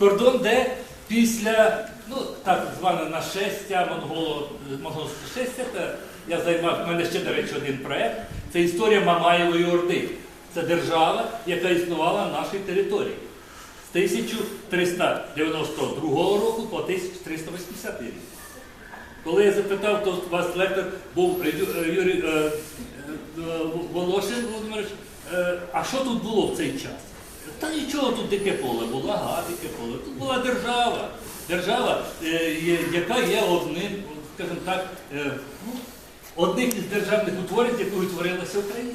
Кордон, де після ну, так зване нашестя, монголо, монгольське шестя, я займав, в мене ще, до речі, один проєкт. Це історія Мамаєвої Орди. Це держава, яка існувала на нашій території з 1392 року по 1380 рік. Коли я запитав, то у вас лектор був е, Юрій е, е, Волошин Володимирович, е, а що тут було в цей час? Та нічого, тут дике поле було, ага, дике поле. Тут була держава, держава, е, яка є одним, скажімо так, е, ну, одним із державних утворень, якою утворилася Україна.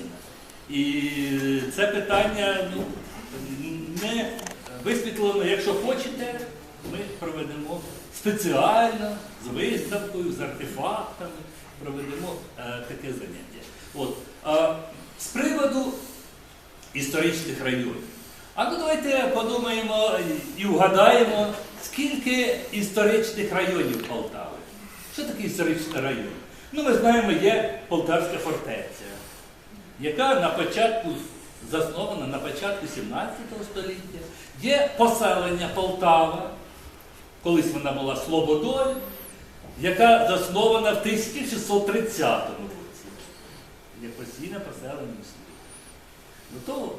І це питання ну, не висвітлено, якщо хочете, ми проведемо спеціально з виставкою, з артефактами, проведемо е, таке заняття. От. А, з приводу історичних районів. А ну давайте подумаємо і вгадаємо, скільки історичних районів Полтави. Що таке історичний район? Ну, ми знаємо, є Полтавська фортеця, яка на початку заснована на початку 17 століття. Є поселення Полтава, колись вона була Слободою, яка заснована в 1630 році. Є постійне поселення селі. До того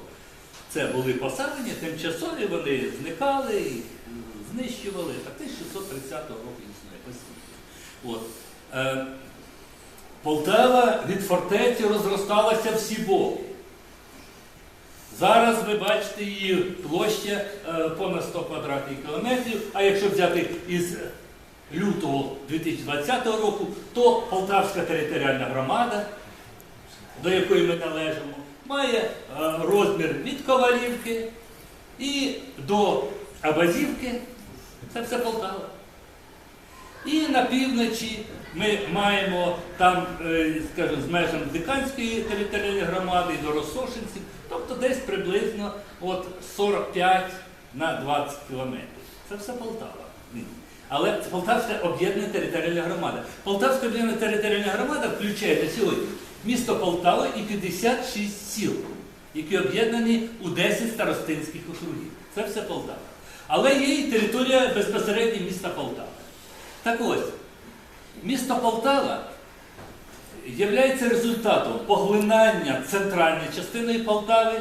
це були поселення, тимчасові вони зникали, знищували. Так 1630 року існує. От. Е, Полтава від фортеці розросталася всі боки. Зараз ви бачите її площа е, понад 100 квадратних кілометрів, а якщо взяти із лютого 2020 року, то Полтавська територіальна громада, до якої ми належимо, має е, розмір від Ковалівки і до Абазівки. Це все Полтава. І на півночі ми маємо там, е, скажімо, з межами Диканської територіальної громади і до Росошинців, тобто десь приблизно от 45 на 20 кілометрів. Це все Полтава. Але це Полтавська об'єднана територіальна громада. Полтавська об'єднана територіальна громада включає сьогодні місто Полтава і 56 сіл, які об'єднані у 10 старостинських округів. Це все Полтава. Але є і територія безпосередньо міста Полтава. Так ось, місто Полтава є результатом поглинання центральної частини Полтави,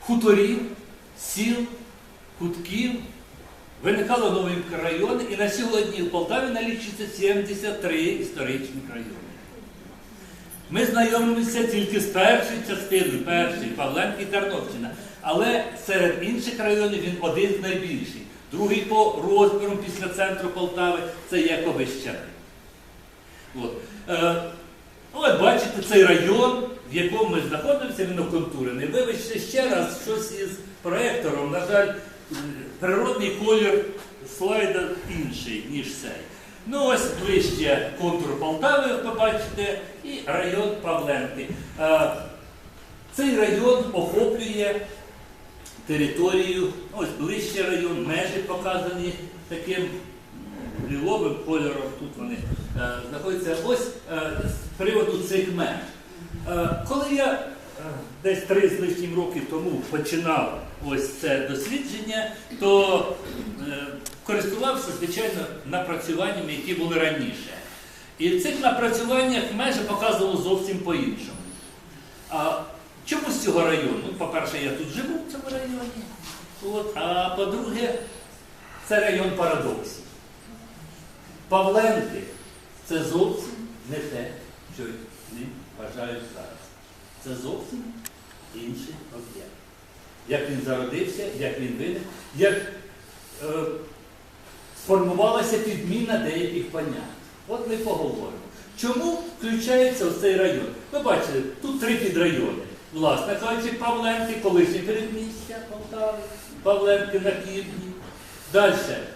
хуторів, сіл, кутків. Виникали нові райони, і на сьогодні в Полтаві налічується 73 історичних райони. Ми знайомимося тільки з першою частиною, першої, Павленки і Тернопщина. Але серед інших районів він один з найбільших. Другий по розміру після центру Полтави це Яковищани. Е, от бачите, цей район, в якому ми знаходимося, він оконтурений. Вибачте ще раз щось із проектором. На жаль, е, природний колір слайда інший, ніж цей. Ну ось ближче контур Полтави, ви побачите, і район Павленки. Е, цей район охоплює територію, ось ближче район, межі показані таким ліловим кольором. Тут вони е, знаходяться. Ось е, з приводу цих меж. Коли я десь три з лишнім років тому починав ось це дослідження, то е, користувався, звичайно, напрацюваннями, які були раніше. І в цих напрацюваннях межі показувало зовсім по-іншому. А чому з цього району? Ну, по-перше, я тут живу в цьому районі. От, а по-друге, це район парадоксів. Павленки це зовсім не те, що вони вважають зараз. Це зовсім інший об'єкт. Як він зародився, як він виник, як е, сформувалася підміна деяких понять. От ми поговоримо. Чому включається в цей район? Ви бачите, тут три підрайони. Власне кажучи, Павленки, колишнє передмістя Полтави, Павленки на півдні. Далі,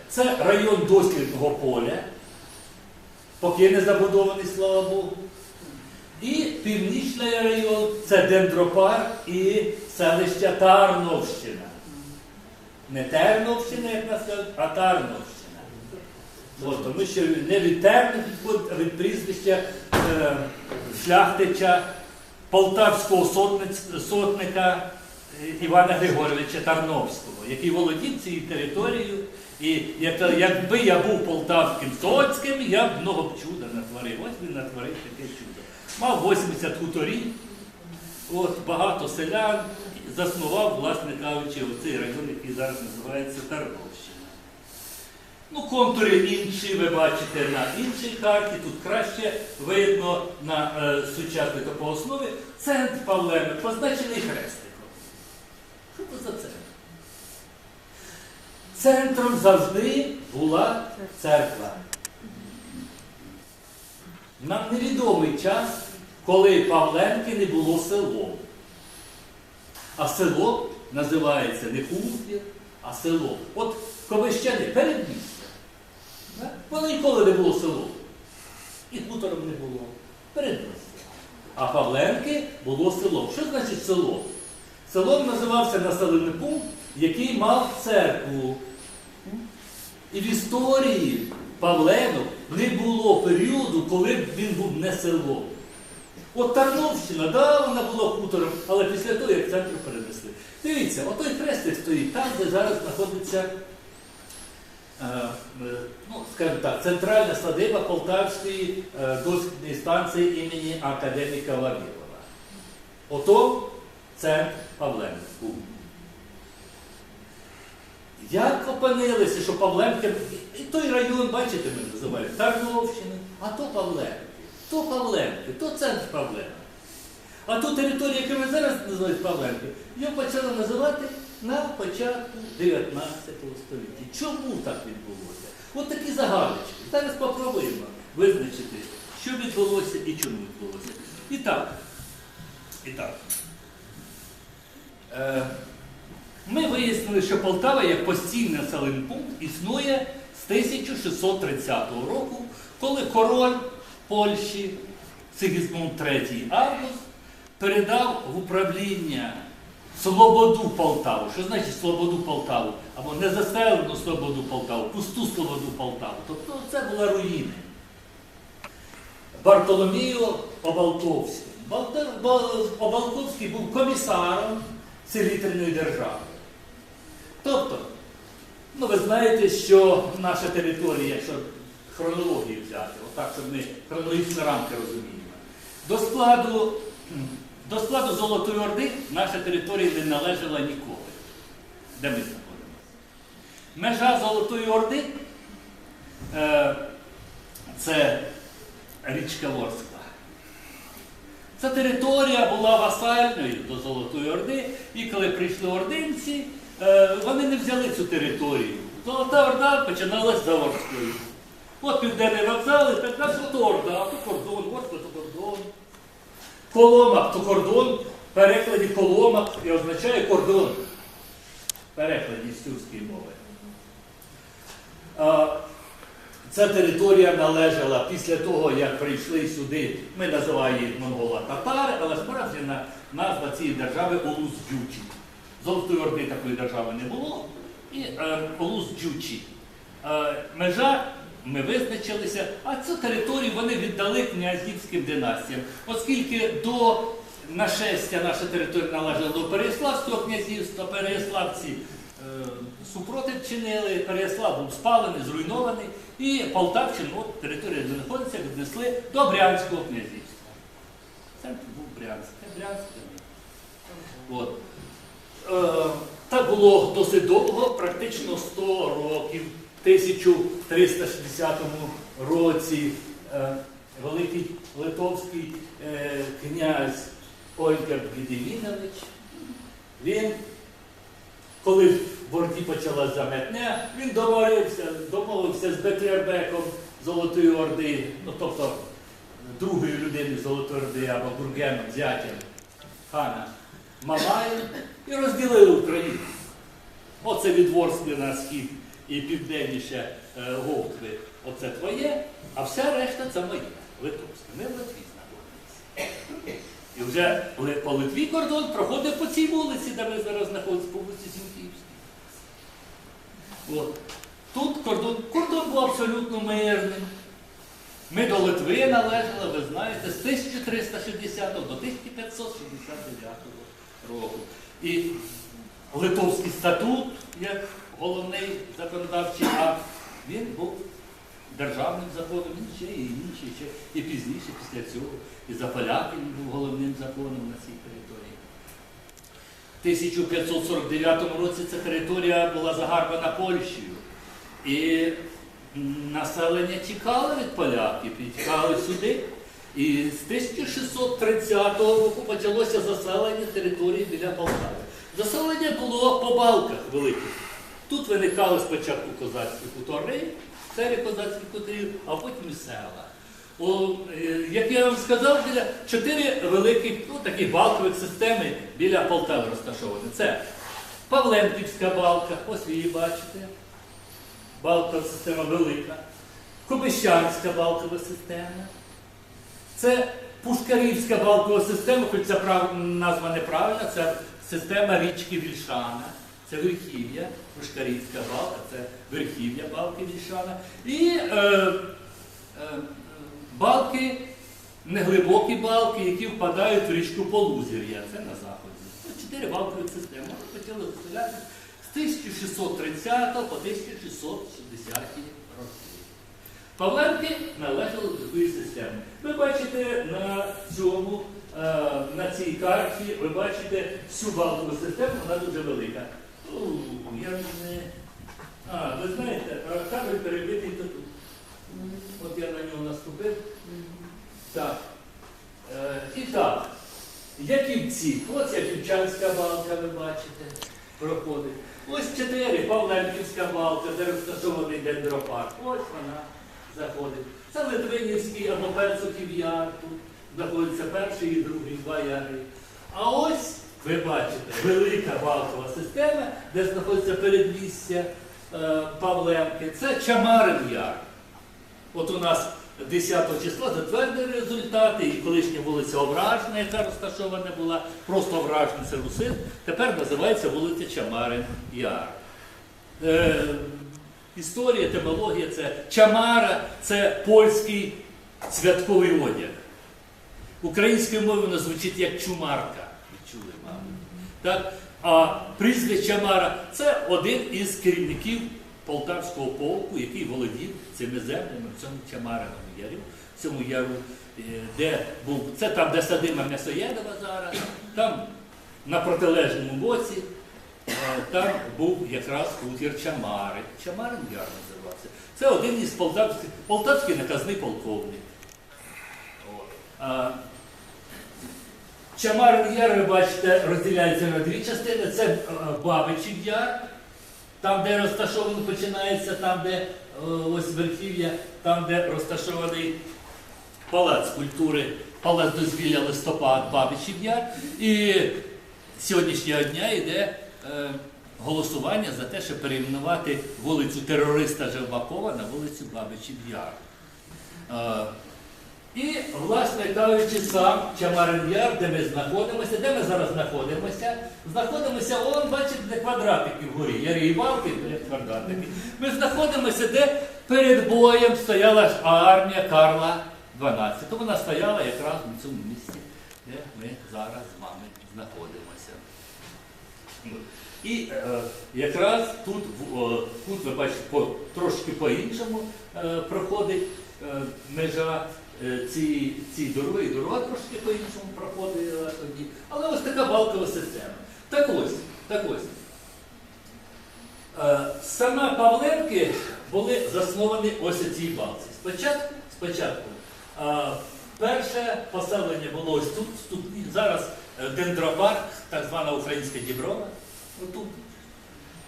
це район дослідного поля, поки не забудований, слава Богу. І північний район це дендропарк і селище Тарновщина. Не Терновщина, як нас кажуть, а Тарновщина. От, тому що не від термін а від прізвища е, шляхтича, полтавського сотника Івана Григоровича Тарновського, який володів цією територією. І як- якби я був полтавським соцьким, я б много б чуда натворив. Ось він натворив таке чудо. Мав 80 хуторів, от, багато селян, заснував, власне кажучи, оцей район, який зараз називається Тарновщина. Ну, контури інші ви бачите на іншій карті. Тут краще видно на е, сучасній топооснові центр Павлеми, позначений хрестиком. Що це за центр? Центром завжди була церква. Нам невідомий час, коли Павленки не було селом. А село називається не хутір, а село. От Ковищани передмістя. Воно ніколи не було село. І хутором не було. Передмістя. А Павленки було село. Що значить село? Селом називався населений пункт, який мав церкву. І в історії Павленок не було періоду, коли б він був не селом. От Тарновщина, да, вона була хутором, але після того, як центр перенесли. Дивіться, отой хрестик стоїть там, де зараз знаходиться, е, е, ну, скажімо так, центральна садиба Полтавської е, дослідної станції імені академіка Вавілова. Ото центр Павленок був. Як опинилися, що Павленки, і той район, бачите, ми називаємо Тарновщини, а то Павленки, то Павленки, то центр Павленки. А ту територію, яку ми зараз називаємо Павленки, його почали називати на початку 19 століття. Чому так відбулося? От такі загадочки. Зараз спробуємо визначити, що відбулося і чому відбулося. І так, і так. Е, ми вияснили, що Полтава як постійний населений пункт існує з 1630 року, коли король Польщі Сигізмунд III Август передав в управління Слободу Полтаву. Що значить Слободу Полтаву? Або незаселену Слободу Полтаву, пусту Слободу Полтаву. Тобто це була руїни. Бартоломію Обалтовський. Обалтовський був комісаром цілительної держави. Тобто, ну ви знаєте, що наша територія, якщо хронологію взяти, отак, щоб ми хронологічні рамки розуміємо, до складу, до складу Золотої Орди наша територія не належала ніколи. Де ми знаходимося? Межа Золотої Орди е, це річка Ворскла. Ця територія була васальною до Золотої Орди, і коли прийшли ординці, е, вони не взяли цю територію. Золота Орда починалась за Орською. От південний вокзал, і так далі, от а то кордон, Орська то кордон. Коломак то кордон, в перекладі коломак і означає кордон. Перекладі з тюркської мови. А, Ця територія належала після того, як прийшли сюди, ми називаємо їх монголо-татари, але справді назва цієї держави Олус Джучі. Золотої Орди такої держави не було. І е, Олус Джучі. Е, межа ми визначилися, а цю територію вони віддали князівським династіям, оскільки до нашестя наша територія належала до Переяславського князівства, Переяславці е, супротив чинили, Переяслав був спалений, зруйнований, і Полтавщину, територія, де знаходиться, віднесли до Брянського князівства. Центр був Брянськ, це Брянське. От. Е, так було досить довго, практично 100 років. В 1360 році е, великий литовський е, князь Ольгер Гедемінович, він, коли в Орді почалась заметня, він домовився, домовився з Беклербеком Золотої Орди, ну тобто другою людиною Золотої Орди або Бургеном, зятям хана Мамаєм, і розділили Україну. Оце від на схід і південніше е, Говтви. Оце твоє, а вся решта це моє. Литовське. Ми в Литві знаходимося. І вже по Литві кордон проходив по цій вулиці, де ми зараз знаходимося, по вулиці. От. Тут кордон, кордон був абсолютно мирним. Ми до Литви належали, ви знаєте, з 1360 до 1569 року. І Литовський статут, як головний законодавчий акт, він був державним законом, він ще і інший, ще і пізніше, після цього. І за поляків він був головним законом на цій території. В 1549 році ця територія була загарбана Польщею. І населення тікало від поляків, і тікали сюди. І з 1630 року почалося заселення території біля Полтави. Заселення було по балках великих. Тут виникали спочатку козацькі хутори, серія козацьких хуторів, а потім села. О, е, як я вам сказав, біля чотири великих ну, таких балкових системи біля Полтави розташовані. Це Павленківська балка, ось її бачите. Балкова система велика. Кобищанська балкова система. Це Пушкарівська балкова система, хоч ця назва неправильна, це система річки Вільшана. Це верхів'я, Пушкарівська балка, це верхів'я балки Вільшана. І е, е, балки, неглибокі балки, які впадають в річку Полузір'я, це на заході. Чотири балкові системи. Вони почали заселятися з 1630 по 1660 роки. Павленки належали до такої системи. Ви бачите на цьому, е, на цій карті, ви бачите всю балкову систему, вона дуже велика. У, я не. А, ви знаєте, кабель перебитий тут. От я на нього наступив. Так. Е, і так, Яківці. Ось Яківчанська балка, ви бачите, проходить. Ось чотири, Павленківська балка, де розташований дендропарк. Ось вона заходить. Це Литвинівський або Перцуків яр. Тут знаходиться перший і другий, два яри. А ось, ви бачите, велика балкова система, де знаходиться передмістя е, Павленки. Це Чамарин яр. От у нас 10 числа затвердили результати, і колишня вулиця Овражна, яка розташована була, просто Овражна, це Русин, тепер називається вулиця Чамарин Яр. Е, історія, етимологія це Чамара це польський святковий одяг. Українською мовою воно звучить як чумарка. Так? А прізвище Чамара це один із керівників Полтавського полку, який володів цими землями в цьому Чамариному яру, в цьому яру, е, де був, це там, де садима М'ясоєдова зараз, там на протилежному боці, е, там був якраз хутір Чамари. Чамарин яр називався. Це один із полтавських, полтавський наказний полковник. Чамарин яр, ви бачите, розділяється на дві частини. Це е, Бабичів яр, там, де розташований, починається, там, де е, ось верхів'я, там, де розташований палац культури, палац дозвілля листопад Бабичів яр. І сьогоднішнього дня йде е, голосування за те, щоб перейменувати вулицю терориста Жевбакова на вулицю Бабичів Яр. Е, і, власне кажучи, сам Чамарин Яр, де ми знаходимося, де ми зараз знаходимося, знаходимося, он, бачите, де квадратики вгорі, ярі і біля квадратики. Ми знаходимося, де перед боєм стояла армія Карла XII. Вона стояла якраз на цьому місці, де ми зараз з вами знаходимося. І е, якраз тут, о, тут ви бачите, по, трошки по-іншому е, проходить е, межа е, цієї цієї дороги, і дорога трошки по-іншому проходила тоді. Але ось така балкова система. Так ось, так ось. Е, Саме Павленки були засновані ось у цій балці. Спочатку, спочатку е, перше поселення було ось тут, тут зараз дендропарк, так звана українська діброва. Отут.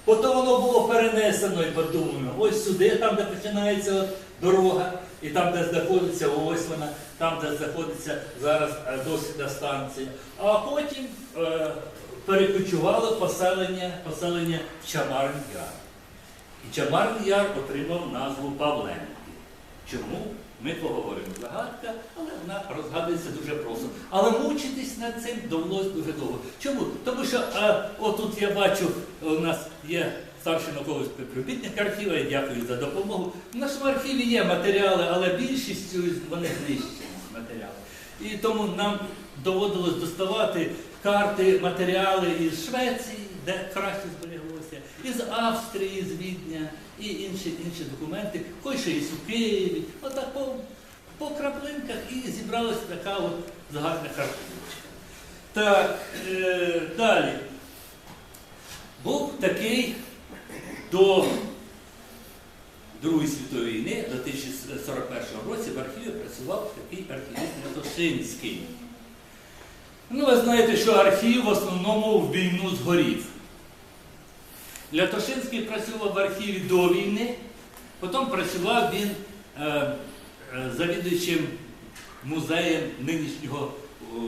Потім воно було перенесено і подумано ось сюди, там, де починається дорога, і там, де знаходиться ось вона, там, де знаходиться зараз е, дослідна станція. А потім е, перекочувало поселення, поселення в Чамарин Яр. І Чамарин Яр отримав назву Павленки. Чому? Ми поговоримо загадка, але вона розгадується дуже просто. Але мучитись над цим довелось дуже довго. Чому? Тому що а, отут я бачу, у нас є старший науковий співробітник архіву, я дякую за допомогу. В нашому архіві є матеріали, але більшістю вони знищені матеріали. І тому нам доводилось доставати карти, матеріали із Швеції, де краще збереглося, із Австрії, з Відня і інші, інші документи, кое-що із у Києві. Отак по, по краплинках і зібралася така от загальна картиночка. Так, е, далі. Був такий до Другої світової війни, до 1941 році в архіві працював такий архівіст Лятошинський. Ну, ви знаєте, що архів в основному в війну згорів. Лятошинський працював в архіві до війни, потім працював він е, е, завідуючим музеєм нинішнього, о,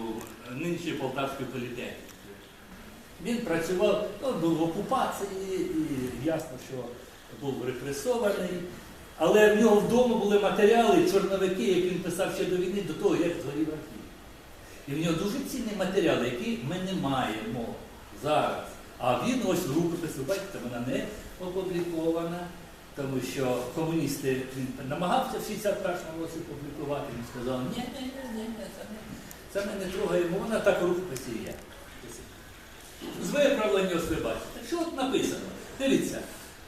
нинішньої Полтавської політехніки. Він працював, ну, був в окупації, і ясно, що був репресований. Але в нього вдома були матеріали, чорновики, які він писав ще до війни, до того, як згорів архів. І в нього дуже цінні матеріали, які ми не маємо зараз. А він ось в рукописі, бачите, вона не опублікована, тому що комуністи він намагався в 61-му році публікувати. Він сказав, ні, ні, ні, ні, це ми не трогаємо, вона так у рукописі є. З виправлення ось ви бачите. Що от написано? Дивіться.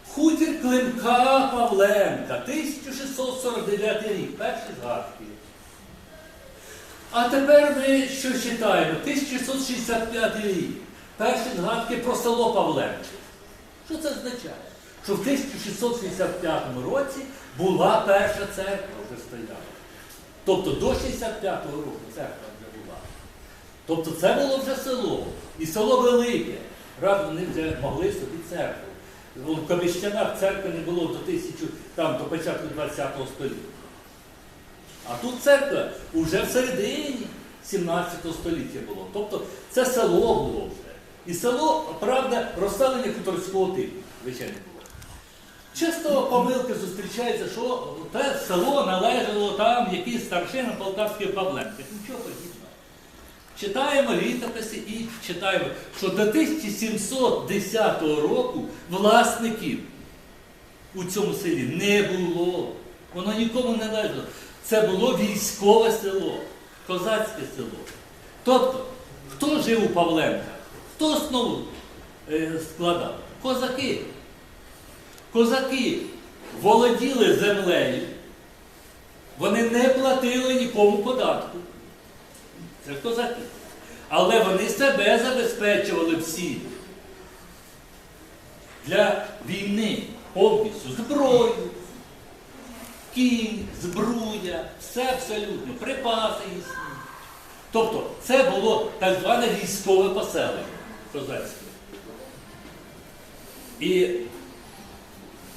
Хутір Климка Павленка, 1649 рік, перші згадки. А тепер ми що читаємо? 1665 рік. Перші згадки про село Павленки. Що це означає? Що в 1665 році була перша церква вже стояла. Тобто до 65-го року церква. Тобто це було вже село. І село велике. Раз вони вже могли собі церкву. В Коміщанах церкви не було до тисячу, там, до початку ХХ століття. А тут церква вже в середині 17 століття було. Тобто це село було вже. І село, правда, розселення хуторського типу, звичайно було. Часто помилки зустрічаються, що те село належало там якийсь старшина Полтавської Павленки. Нічого. Читаємо літописи і читаємо, що до 1710 року власників у цьому селі не було. Воно нікому не належало. Це було військове село, козацьке село. Тобто, хто жив у Павленках? Хто основу е, складав? Козаки. Козаки володіли землею, вони не платили нікому податку. Це козаки. Але вони себе забезпечували всі для війни повністю зброю, кінь, збруя, все абсолютно, припаси їсні. Тобто це було так зване військове поселення козацьке. І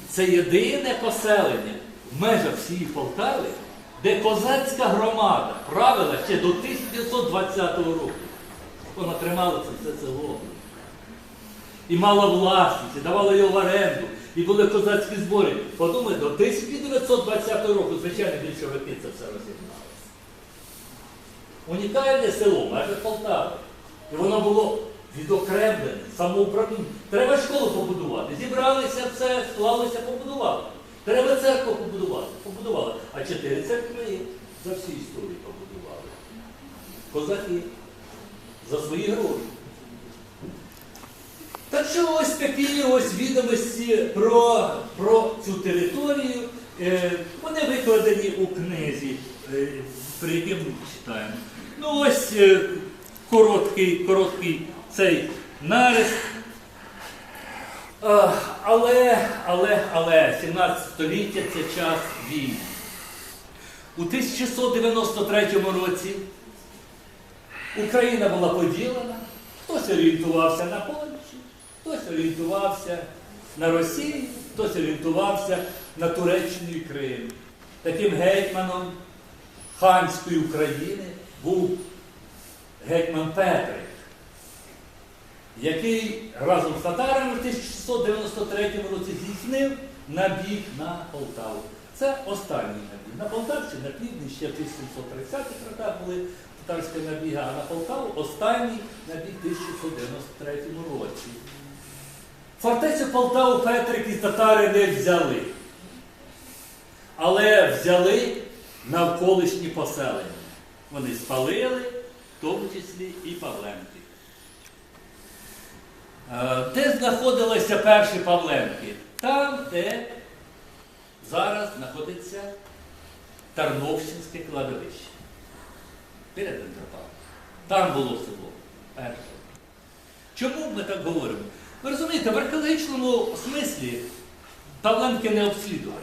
це єдине поселення в межах всієї Полтави, де козацька громада правила ще до 1920 року. Вона тримала це все село. І мала власність, і давала його в оренду, і були козацькі збори. Подумайте, до 1920 року, звичайно, більшовики це все розігнали. Унікальне село, майже Полтави. І воно було відокремлене, самоуправління. Треба школу побудувати. Зібралися все, склалися, побудували. Треба церкву побудувати. Побудували. А чотири церкви за всі історії побудували. Козаки. За свої гроші. Так що ось такі ось відомості про, про цю територію. Е, вони викладені у книзі, е, при якій ми читаємо. Ну ось е, короткий, короткий цей нарис. А, але, але, але 17 століття це час війни. У 1693 році Україна була поділена, хтось орієнтувався на Польщу, хтось орієнтувався на Росію, хтось орієнтувався на Туреччину і Крим. Таким гетьманом ханської України був гетьман Петрик, який разом з татарами в 1693 році здійснив набіг на Полтаву. Це останній набіг. На Полтавщині, на півдні ще в 1730-х роках були татарські набіги, а на Полтаву останній набіг в 1693 році. Фортецю Полтаву Петрик і татари не взяли, але взяли навколишні поселення. Вони спалили, в тому числі і Павленки. Е, Де знаходилися перші Павленки? Там, де зараз знаходиться Тарновщинське кладовище. Біля Дендропарку. Там було село. Перше. Чому ми так говоримо? Ви розумієте, в археологічному смислі Павленки не обслідувані.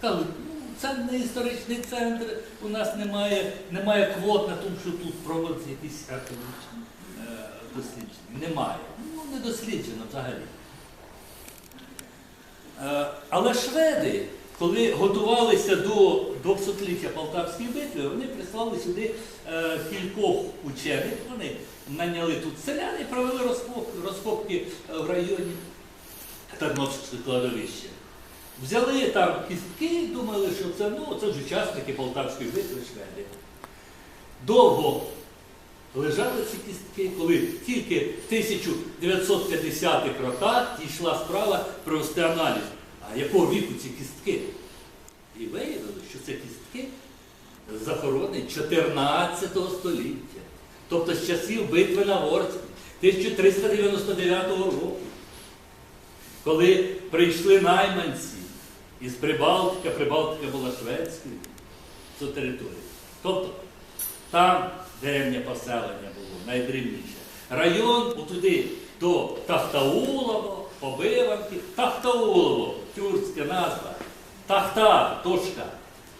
Кажуть, ну, це не історичний центр, у нас немає, немає квот на тому, що тут проводяться якісь археологічні дослідження. Немає. Ну, не досліджено взагалі. Е, Але шведи, коли готувалися до 200-ліття Полтавської битви, вони прислали сюди е, кількох учених. Вони наняли тут селян і провели розкопки, е, в районі Тарновського кладовища. Взяли там кістки і думали, що це, ну, це ж учасники Полтавської битви шведи. Довго лежали ці кістки, коли тільки в 1950-х роках дійшла справа провести аналіз. А якого віку ці кістки? І виявили, що це кістки захоронені 14 століття. Тобто з часів битви на Ворскі 1399 року. Коли прийшли найманці із Прибалтика, Прибалтика була шведською, цю територію. Тобто там деревнє поселення було, найдрівніше. Район отуди до Тахтаулово, Побиванки, Тахтаулово, тюркська назва. Тахта, точка.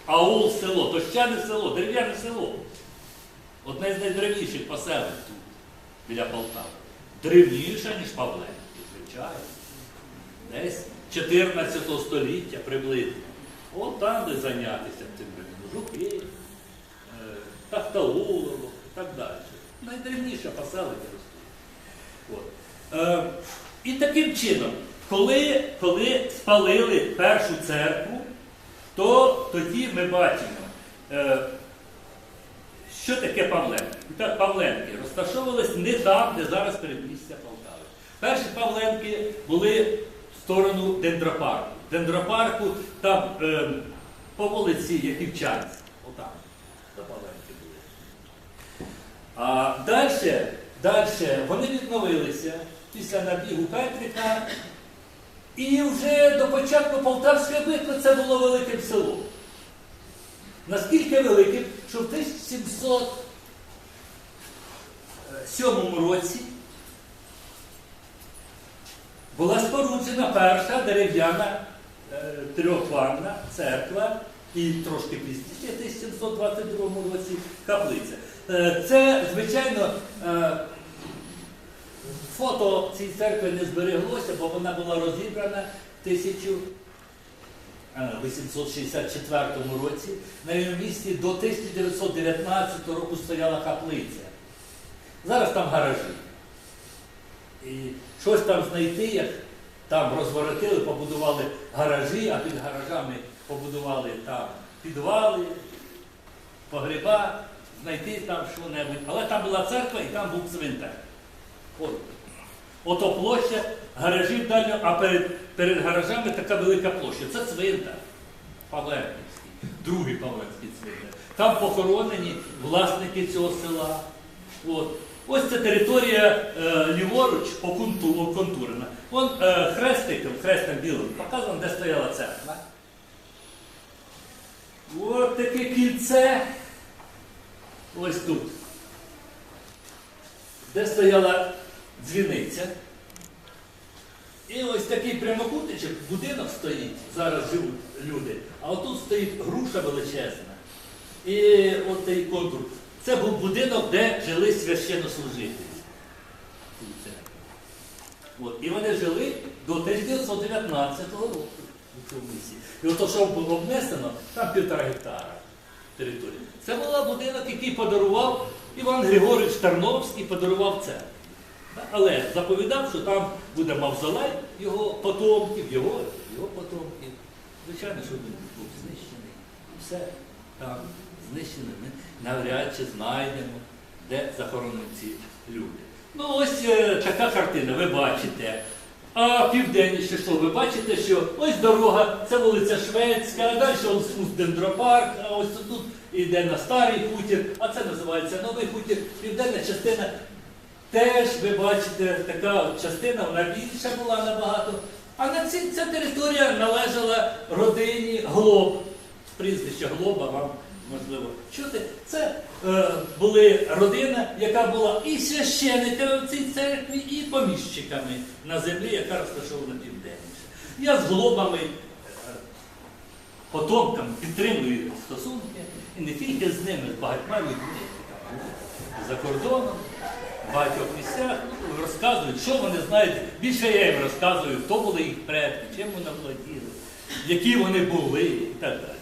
Аул село, тощане село, дерев'яне село. Одне з найдревніших поселень тут, біля Полтави. Древніше, ніж Павленки, звичайно. Десь 14 століття приблизно. От там, де зайнятися цим жуки, і так далі. Найдревніше поселення ростуть. Е, і таким чином, коли, коли спалили першу церкву, то тоді ми бачимо, е, що таке Павленки. Так, Павленки розташовувались не там, де зараз передмістя Полтави. Перші Павленки були в сторону дендропарку. Дендропарку там е, по вулиці Яківчанськ. Отам до Павленки були. А далі, далі вони відновилися після набігу Петрика. І вже до початку Полтавської битви це було великим селом. Наскільки великим, що в 1707 році була споруджена перша дерев'яна е, трьохванна церква і трошки пізніше, в 1722 році каплиця. Е, це, звичайно, е, фото цієї церкви не збереглося, бо вона була розібрана в 1864 році. На її місці до 1919 року стояла каплиця. Зараз там гаражі. І щось там знайти, як там розворотили, побудували гаражі, а під гаражами побудували там підвали, погреба, знайти там що-небудь. Але там була церква і там був цвинтар. От. Ото площа гаражів далі, а перед, перед гаражами така велика площа. Це цвинтар Павленківський, другий Павленський цвинтар. Там похоронені власники цього села. От. Ось ця територія е, ліворуч оконту- оконтурена. Вон е, хрестиком, хрестом білим показано, де стояла церква. Ось таке кільце. Ось тут. Де стояла дзвіниця. І ось такий прямокутничок, будинок стоїть, зараз живуть люди, а отут стоїть груша величезна. І от цей контур. Це був будинок, де жили священнослужителі. От. І вони жили до 1919 року. І ото, що було обнесено, там півтора гектара території. Це був будинок, який подарував Іван Григорович Тарновський, подарував церкву. Але заповідав, що там буде мавзолей його потомків, його, його потомків. Звичайно, що він був знищений. Все там знищено. Ми навряд чи знайдемо, де захоронені ці люди. Ну ось е, така картина, ви бачите. А південніше що? Ви бачите, що ось дорога, це вулиця Шведська, а далі ось тут дендропарк, а ось тут йде на старий хутір, а це називається новий хутір. Південна частина Теж ви бачите, така частина, вона більша була набагато. А на ці, ця територія належала родині Глоб. Прізвище Глоба вам можливо чути. Це е, були родина, яка була і священиками в цій церкві, і поміщиками на землі, яка розташована південніше. Я з глобами е, потомками підтримую стосунки, не тільки з ними, з багатьма людьми за кордоном, в багатьох місцях ну, розказують, що вони знають. Більше я їм розказую, хто були їх предки, чим вони володіли, які вони були і так далі.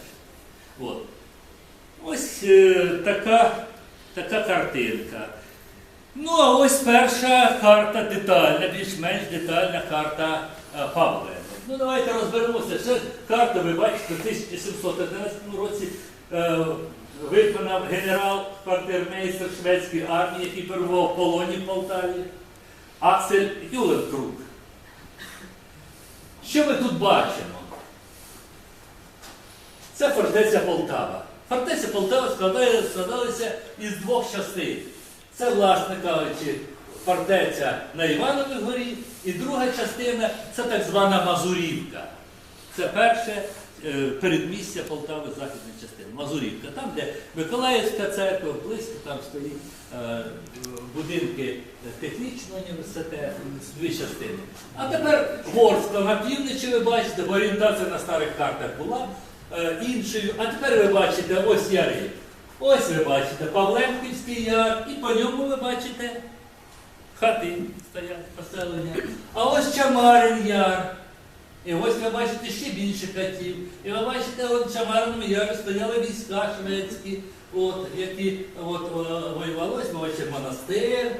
От. Ось е, така, така картинка. Ну, а ось перша карта детальна, більш-менш детальна карта е, Павлена. Ну, давайте розберемося. Ще карту, ви бачите, в 1711 році виконав генерал квартирмейстер шведської армії, який перебував в полоні в Полтаві, Аксель Юленкруг. Що ми тут бачимо? Це фортеця Полтава. Фортеця Полтава складалася із двох частин. Це, власне кажучи, фортеця на Івановій горі, і друга частина це так звана Мазурівка. Це перше е, передмістя Полтави, західна частина. Мазурівка. Там, де Миколаївська церква, близько там стоїть е, будинки технічного університету, дві частини. А тепер Ворскла на півночі, ви бачите, бо орієнтація на старих картах була е, іншою. А тепер ви бачите ось яри. Ось ви бачите Павленківський яр, і по ньому ви бачите хати стоять, поселення. А ось Чамарин яр. І ось ви бачите ще більше хатів. І ви бачите, от в Чамариному ярі стояли війська шведські, от, які от, воювали. Ось ми бачимо монастир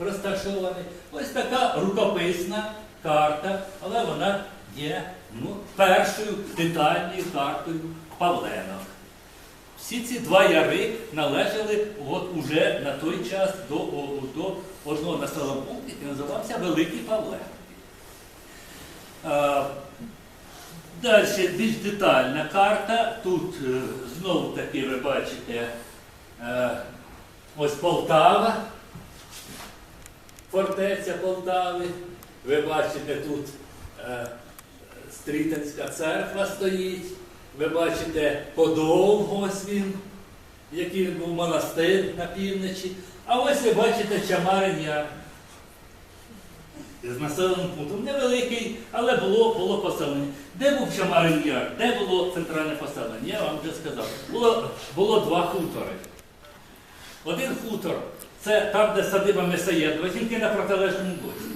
розташований. Ось така рукописна карта, але вона є ну, першою детальною картою Павленок. Всі ці два яри належали от уже на той час до, до одного населеного пункту, який називався Великий Павлен. Далі більш детальна карта. Тут е, знову таки ви бачите е, ось Полтава, фортеця Полтави. Ви бачите тут е, Стрітинська церква стоїть. Ви бачите Подол, ось він, який був монастир на півночі. А ось ви бачите Чамарин з населеним пунктом. Невеликий, але було, було поселення. Де був Чамарин Яр? Де було центральне поселення? Я вам вже сказав. Було, було два хутори. Один хутор це там, де садиба Месаєдова, тільки на протилежному боці.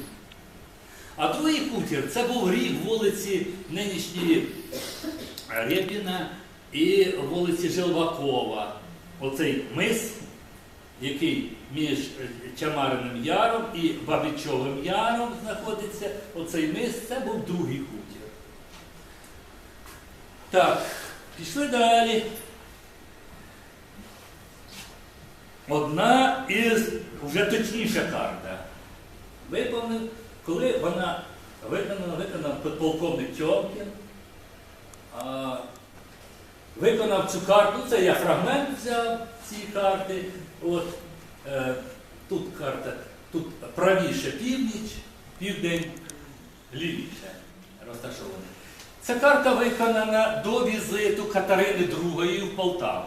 А другий хутір це був рік вулиці нинішньої Рєпіна і вулиці Жилвакова. Оцей мис, який між Чамариним Яром і Бабичовим Яром знаходиться, оцей мис, це був другий хутір. Так, пішли далі. Одна із вже точніша карта. Виповнив, коли вона виконана, виконав підполковник Тьомкін. Виконав цю карту, це я фрагмент взяв цієї карти. От, е, тут карта, тут правіше північ, південь лівіше розташований. Ця карта виконана до візиту Катерини II в Полтаву.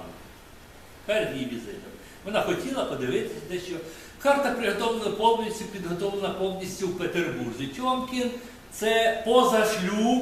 Перед її візитом. Вона хотіла подивитися дещо. Карта приготовлена повністю, підготовлена повністю в Петербурзі. Тьомкін це позашлюб